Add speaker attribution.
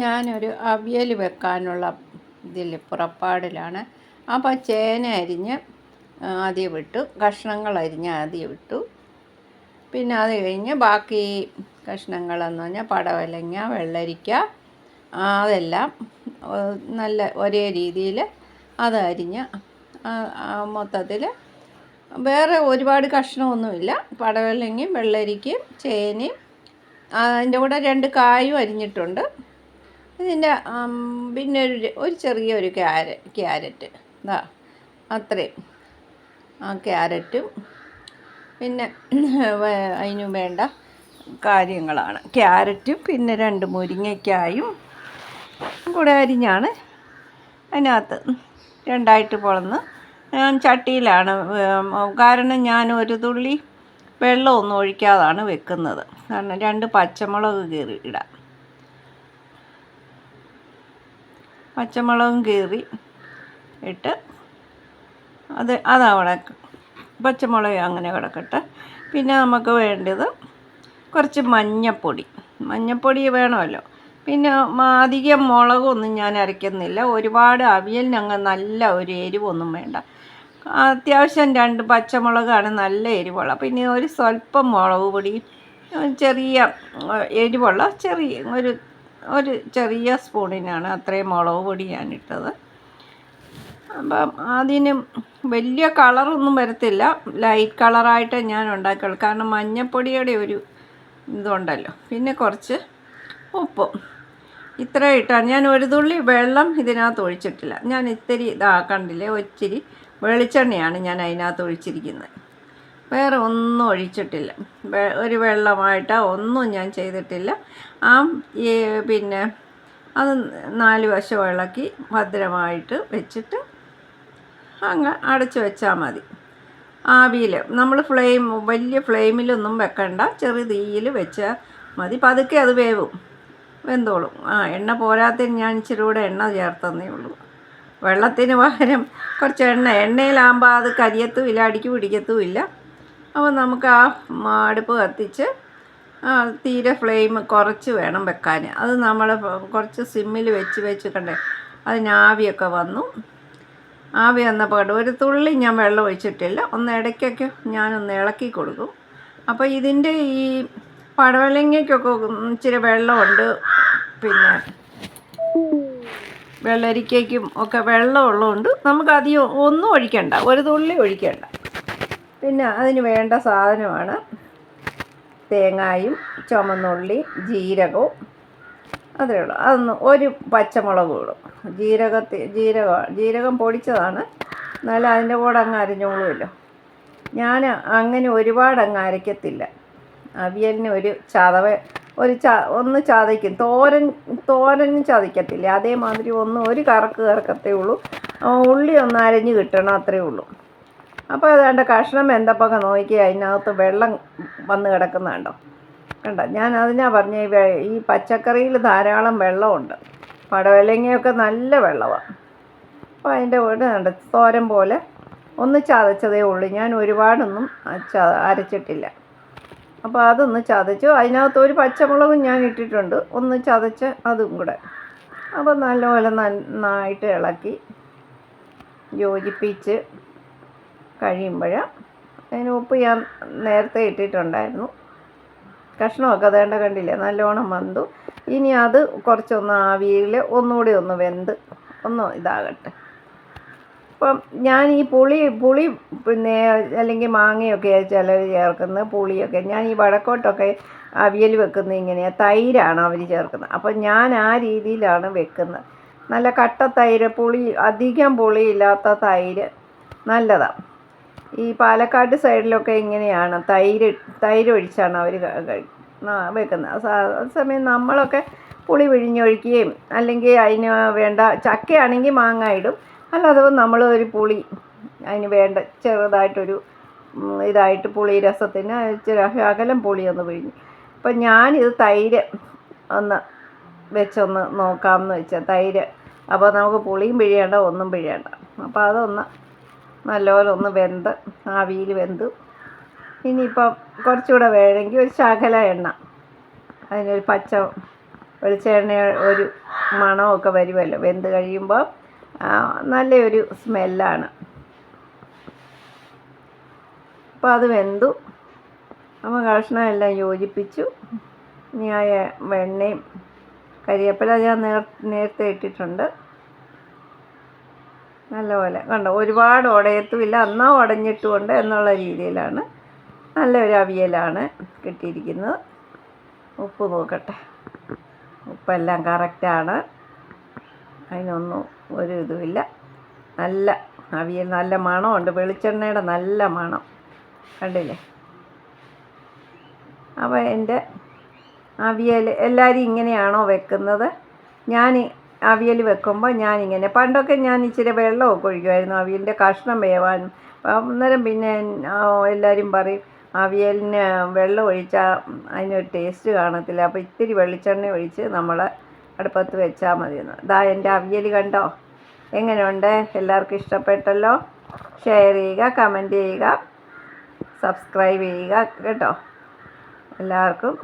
Speaker 1: ഞാനൊരു അവിയൽ വെക്കാനുള്ള ഇതിൽ പുറപ്പാടിലാണ്. അപ്പോൾ ചേന അരിഞ്ഞ് ആദ്യം ഇട്ടു. കഷ്ണങ്ങൾ അരിഞ്ഞ് ആദ്യം ഇട്ടു. പിന്നെ അത് കഴിഞ്ഞ് ബാക്കി കഷ്ണങ്ങളെന്ന് പറഞ്ഞാൽ പടവലങ്ങ വെള്ളരിക്ക അതെല്ലാം നല്ല ഒരേ രീതിയിൽ അത് അരിഞ്ഞ് മൊത്തത്തിൽ വേറെ ഒരുപാട് കഷ്ണമൊന്നുമില്ല. പടവലങ്ങയും വെള്ളരിക്കയും ചേനയും അതിന്റെ കൂടെ രണ്ട് കായും അരിഞ്ഞിട്ടുണ്ട്. ഇതിന്റെ പിന്നെ ഒരു ഒരു ചെറിയൊരു ക്യാര ക്യാരറ്റ്. ഇതാ അത്രയും. ആ ക്യാരറ്റും പിന്നെ അതിനു വേണ്ട കാര്യങ്ങളാണ്. ക്യാരറ്റും പിന്നെ രണ്ട് മുരിങ്ങയ്ക്കായും കൂടെ അരിഞ്ഞാണ് അതിനകത്ത് രണ്ടായിട്ട് പൊളന്ന്. ഞാൻ ചട്ടിയിലാണ് കാരണം ഞാൻ ഒരു തുള്ളി വെള്ളമൊന്നും ഒഴിക്കാതാണ് വെക്കുന്നത്. കാരണം രണ്ട് പച്ചമുളക് കീറി ഇടാം. പച്ചമുളകും കീറി ഇട്ട് അത് അതവിടെ പച്ചമുളക് അങ്ങനെ കിടക്കട്ടെ. പിന്നെ നമുക്ക് വേണ്ടത് കുറച്ച് മഞ്ഞപ്പൊടി. മഞ്ഞപ്പൊടി വേണമല്ലോ. പിന്നെ അധികം മുളകൊന്നും ഞാൻ അരയ്ക്കുന്നില്ല. ഒരുപാട് അവിയലിനങ്ങ് നല്ല ഒരു എരിവൊന്നും വേണ്ട. അത്യാവശ്യം രണ്ട് പച്ചമുളകാണ് നല്ല എരിവുള്ള. പിന്നെ ഒരു സ്വല്പം മുളക് പൊടി ചെറിയ എരിവുള്ള ചെറിയ ഒരു ഒരു ചെറിയ സ്പൂണിനാണ് അത്രയും മുളക് പൊടി ഞാനിട്ടത്. അപ്പം അതിന് വലിയ കളറൊന്നും വരത്തില്ല. ലൈറ്റ് കളറായിട്ട് ഞാൻ ഉണ്ടാക്കുള്ളൂ കാരണം മഞ്ഞപ്പൊടിയുടെ ഒരു ഇതുണ്ടല്ലോ. പിന്നെ കുറച്ച് ഉപ്പും. ഇത്ര ഇട്ടാണ് ഞാൻ ഒരു തുള്ളി വെള്ളം ഇതിനകത്ത് ഒഴിച്ചിട്ടില്ല. ഞാൻ ഇത്തിരി ഇതാ കണ്ടില്ലേ ഒത്തിരി വെളിച്ചെണ്ണയാണ് ഞാൻ അതിനകത്ത് ഒഴിച്ചിരിക്കുന്നത്. വേറെ ഒന്നും ഒഴിച്ചിട്ടില്ല. ഒരു വെള്ളമായിട്ടോ ഒന്നും ഞാൻ ചെയ്തിട്ടില്ല. ആ പിന്നെ അത് നാല് വശം ഇളക്കി ഭദ്രമായിട്ട് വെച്ചിട്ട് അങ്ങ് അടച്ച് വെച്ചാൽ മതി. ആവിയിൽ നമ്മൾ ഫ്ലെയിം വലിയ ഫ്ലെയിമിലൊന്നും വെക്കണ്ട. ചെറിയ തീയിൽ വെച്ചാൽ മതി. പതുക്കെ അത് വേവും. വെന്തോളും. ആ എണ്ണ പോരാത്തതിന് ഞാൻ ഇച്ചിരി കൂടെ എണ്ണ ചേർത്തന്നേ ഉള്ളൂ. വെള്ളത്തിന് പകരം കുറച്ച് എണ്ണ. എണ്ണയിലാകുമ്പോൾ അത് കരിയത്തുമില്ല അടിക്ക് പിടിക്കത്തുമില്ല അപ്പോൾ നമുക്ക് ആ അടുപ്പ് കത്തിച്ച് തീരെ ഫ്ലെയിം കുറച്ച് വേണം വെക്കാൻ. അത് നമ്മൾ കുറച്ച് സിമ്മിൽ വെച്ച് വെച്ച് കണ്ടേ അതിന് ആവിയൊക്കെ വന്നു. ആവി വന്നപ്പോൾ ഒരു തുള്ളി ഞാൻ വെള്ളം ഒഴിച്ചിട്ടില്ല ഒന്ന് ഇടയ്ക്കൊക്കെ ഞാനൊന്ന് ഇളക്കി കൊടുക്കും. അപ്പോൾ ഇതിന്റെ ഈ പടവലങ്ങയ്ക്കൊക്കെ ഇച്ചിരി വെള്ളമുണ്ട് പിന്നെ വെള്ളരിക്കയ്ക്കും ഒക്കെ വെള്ളം ഉള്ളതുകൊണ്ട് നമുക്ക് അധികം ഒന്നും ഒഴിക്കണ്ട ഒരു തുള്ളി ഒഴിക്കണ്ട. പിന്നെ അതിന് വേണ്ട സാധനമാണ് തേങ്ങായും ചുമന്നുള്ളി ജീരകവും. അതേ ഉള്ളൂ. അതൊന്ന് ഒരു പച്ചമുളക് ഇടും. ജീരകത്തി ജീരക ജീരകം പൊടിച്ചതാണ്. എന്നാലും അതിന്റെ കൂടെ അങ്ങ് അരിഞ്ഞോളുമല്ലോ ഞാൻ അങ്ങനെ ഒരുപാട് അങ്ങ് അരയ്ക്കത്തില്ല. അവിയലിന് ഒരു ചതവ ഒരു ച ഒന്ന് ചതയ്ക്കും. തോരൻ തോരനും ചതയ്ക്കത്തില്ല. അതേമാതിരി ഒന്ന് ഒരു കറക്ക് കറക്കത്തേ ഉള്ളൂ. ഉള്ളി ഒന്ന് അരഞ്ഞ് കിട്ടണം അത്രേ ഉള്ളൂ. അപ്പോൾ അതുകൊണ്ട് കഷ്ണം എന്തപ്പൊക്കെ നോക്കി അതിനകത്ത് വെള്ളം വന്ന് കിടക്കുന്നുണ്ടോ? കണ്ട? ഞാൻ അതിനാ പറഞ്ഞ ഈ പച്ചക്കറിയിൽ ധാരാളം വെള്ളമുണ്ട്. പടവലങ്ങയൊക്കെ നല്ല വെള്ളമാണ് അപ്പോൾ അതിന്റെ കൂടെ കണ്ട തോരൻ പോലെ ഒന്ന് ചതച്ചതേ ഉള്ളൂ. ഞാൻ ഒരുപാടൊന്നും അരച്ചിട്ടില്ല. അപ്പോൾ അതൊന്ന് ചതച്ചു. അതിനകത്ത് ഒരു പച്ചമുളകും ഞാൻ ഇട്ടിട്ടുണ്ട്. ഒന്ന് ചതച്ച് അതും കൂടെ. അപ്പോൾ നല്ലപോലെ നന്നായിട്ട് ഇളക്കി യോജിപ്പിച്ച് കഴിയുമ്പോൾ അതിന് ഉപ്പ് ഞാൻ നേരത്തെ ഇട്ടിട്ടുണ്ടായിരുന്നു. കഷ്ണമൊക്കെ അതേണ്ട കണ്ടില്ലേ? നല്ലോണം വന്നു. ഇനി അത് കുറച്ചൊന്ന് ആവിയിൽ ഒന്നുകൂടി ഒന്ന് വെന്ത് ഒന്ന് ഇതാകട്ടെ. അപ്പം ഞാൻ ഈ പുളി പുളി പിന്നെ അല്ലെങ്കിൽ മാങ്ങയൊക്കെ ചിലർ ചേർക്കുന്നത് പുളിയൊക്കെ. ഞാൻ ഈ വടക്കോട്ടൊക്കെ അവിയൽ വെക്കുന്നത് ഇങ്ങനെയാണ് തൈരാണ് അവർ ചേർക്കുന്നത്. അപ്പം ഞാൻ ആ രീതിയിലാണ് വെക്കുന്നത്. നല്ല കട്ട തൈര് പുളി അധികം പുളിയില്ലാത്ത തൈര് നല്ലതാണ് ഈ പാലക്കാട് സൈഡിലൊക്കെ ഇങ്ങനെയാണ്. തൈര് തൈര് ഒഴിച്ചാണ് അവർ വെക്കുന്നത്. അതേസമയം നമ്മളൊക്കെ പുളി പിഴിഞ്ഞൊഴിക്കുകയും അല്ലെങ്കിൽ അതിന് വേണ്ട ചക്കയാണെങ്കിൽ മാങ്ങ ഇടും. അല്ലാതെ നമ്മൾ ഒരു പുളി അതിന് വേണ്ട ചെറുതായിട്ടൊരു ഇതായിട്ട് പുളി രസത്തിന് ഇച്ചിരി അകലം പുളി ഒന്ന് പിഴിഞ്ഞ്. അപ്പം ഞാനിത് തൈര് ഒന്ന് വെച്ചൊന്ന് നോക്കാമെന്ന് വെച്ചാൽ തൈര്. അപ്പോൾ നമുക്ക് പുളിയും പിഴിയേണ്ട ഒന്നും പിഴിയേണ്ട. അപ്പോൾ അതൊന്ന് നല്ലപോലെ ഒന്ന് വെന്ത് ആവിയിൽ വെന്തു. ഇനിയിപ്പം കുറച്ചുകൂടെ വേണമെങ്കിൽ ഒരു ശകല എണ്ണ. അതിനൊരു പച്ച വെളിച്ചെണ്ണ ഒരു മണമൊക്കെ വരുമല്ലോ. വെന്ത് കഴിയുമ്പോൾ നല്ലൊരു സ്മെല്ലാണ്. അപ്പോൾ അത് വെന്തു. അപ്പോൾ കഷ്ണം എല്ലാം യോജിപ്പിച്ചു. ഇനി ആ വെണ്ണയും കരിവേപ്പില ഞാൻ നേരത്തെ ഇട്ടിട്ടുണ്ട്. നല്ലപോലെ. കണ്ടോ ഒരുപാട് ഉടയത്തുമില്ല. അന്നാ ഉടഞ്ഞിട്ടുമുണ്ട് എന്നുള്ള രീതിയിലാണ് നല്ലൊരു അവിയലാണ് കിട്ടിയിരിക്കുന്നത്. ഉപ്പ് നോക്കട്ടെ. ഉപ്പെല്ലാം കറക്റ്റാണ്. അതിനൊന്നും ഒരു ഇതുമില്ല. നല്ല അവിയൽ നല്ല മണമുണ്ട്. വെളിച്ചെണ്ണയുടെ നല്ല മണം. കണ്ടില്ലേ? അപ്പോൾ എന്റെ അവിയൽ എല്ലാവരും ഇങ്ങനെയാണോ വെക്കുന്നത്? ഞാൻ അവിയൽ വെക്കുമ്പോൾ ഞാനിങ്ങനെ പണ്ടൊക്കെ ഞാൻ ഇച്ചിരി വെള്ളമൊക്കെ ഒഴിക്കുമായിരുന്നു അവിയലിന്റെ കഷ്ണം വേവാനും. അന്നേരം പിന്നെ എല്ലാവരും പറയും അവിയലിന് വെള്ളം ഒഴിച്ചാൽ അതിനൊരു ടേസ്റ്റ് കാണത്തില്ല. അപ്പോൾ ഇത്തിരി വെളിച്ചെണ്ണ ഒഴിച്ച് നമ്മൾ അടുപ്പത്ത് വെച്ചാൽ മതിയെന്ന്. ഇതാ എന്റെ അവിയൽ കണ്ടോ? എങ്ങനെയുണ്ട്? എല്ലാവർക്കും ഇഷ്ടപ്പെട്ടല്ലോ? ഷെയർ ചെയ്യുക കമന്റ് ചെയ്യുക സബ്സ്ക്രൈബ് ചെയ്യുക കേട്ടോ? എല്ലാവർക്കും